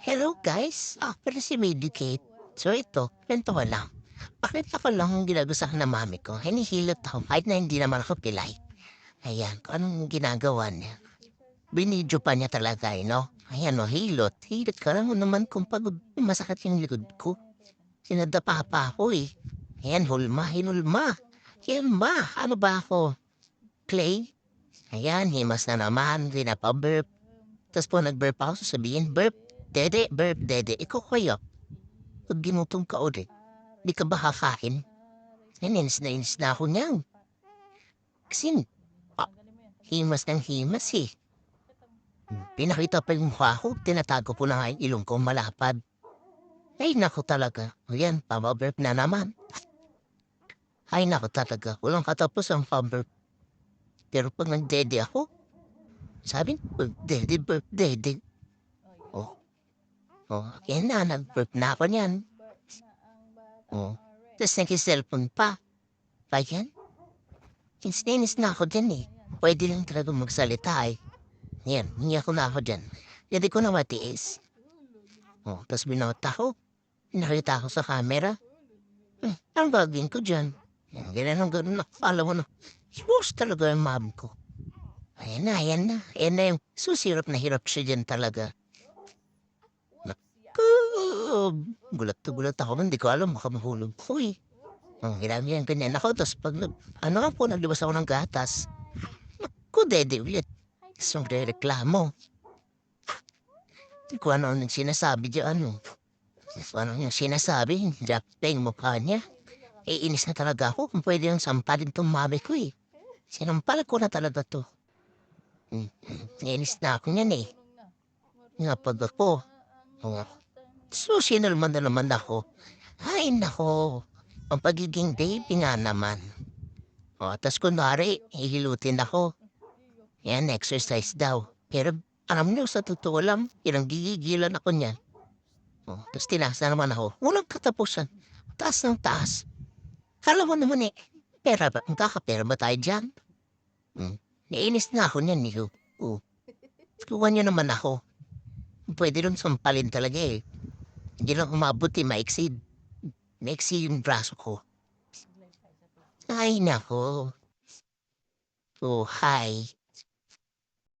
Hello guys, ako pala si Medicate. So ito, kwento ko lang. Bakit ako lang ang ginagasahan ng mami ko? Hinihilot ako kahit na hindi naman ako pilay. Ayan, kung anong ginagawa niya. Binidyo pa niya talaga eh, no? Ayan o, hilot. Hilot ka lang naman kung pagod. Masakit yung likod ko. Sinadapa pa ako eh. Ayan, hulma, hinulma. Hilma, ano ba ako? Clay? Ayan, himas na naman, pinapaburp. Tapos po nag-burp ako, sasabihin, burp, dede, burp, dede. Ikaw kaya, pag ginutom ka ulit, di ka ba kakain? Naninis na inis na ako niyan. Kasi, ah, himas ng himas eh. Pinakita pa yung mukha ko, tinatago ko na nga yung ilong ko malapad. Ay, naku talaga. Ayan, pamaburp na naman. Ay, naku talaga. Walang katapos ang paburp. Pero pag nagdede ako, sabi dede. Oh. Oh, yan na, nag-burp na ako niyan. Oh. Tapos nag-cellphone pa. Pa yan? Insininis na ako dyan eh. Pwede lang talaga magsalita eh. Yan, hindi ako na ako dyan. Hindi ko na matiis. Oh, tapos binota ko. Nakita ko sa camera. Eh, ang gagawin ko dyan? Yan, ganun, ganun. Alam mo na. Boss talaga yung mom ko. Ayan na, ayan na. Ayan na yung susirap na hirap siya dyan talaga. Naku, gulat to gulat ako. Hindi ko alam, baka mahulog ko eh. Ang hirap yan, ganyan ako. Tapos pag, ano nga po, naglabas ako ng gatas. Naku, dede ulit. Tapos magre-reklamo. Hindi ko ano ang sinasabi dyan, ano. Ano yung sinasabi, yung mukha niya. Eh, inis na talaga ako kung pwede yung sampalin tong mami ko eh. Sinampal ko na talaga to. Hmm. Inis na ako niyan eh. Nga pag ako. Oh. Susinal man na naman ako. Ay nako. Ang pagiging baby nga naman. O, tas kunwari, hihilutin ako. Yan, exercise daw. Pero alam niyo, sa totoo lang, ilang gigigilan ako niyan. O, tas tinaas na naman ako. Walang katapusan. Taas ng taas. Kala mo naman eh, pera ba? Magkakapera ba tayo dyan? Hmm. Nainis na ako niyan, Nico. Oh. Kuha niyo naman ako. Pwede rin sampalin talaga eh. Hindi lang umabot eh, maiksi. Maiksi yung braso ko. Ay, nako. Oh, hi.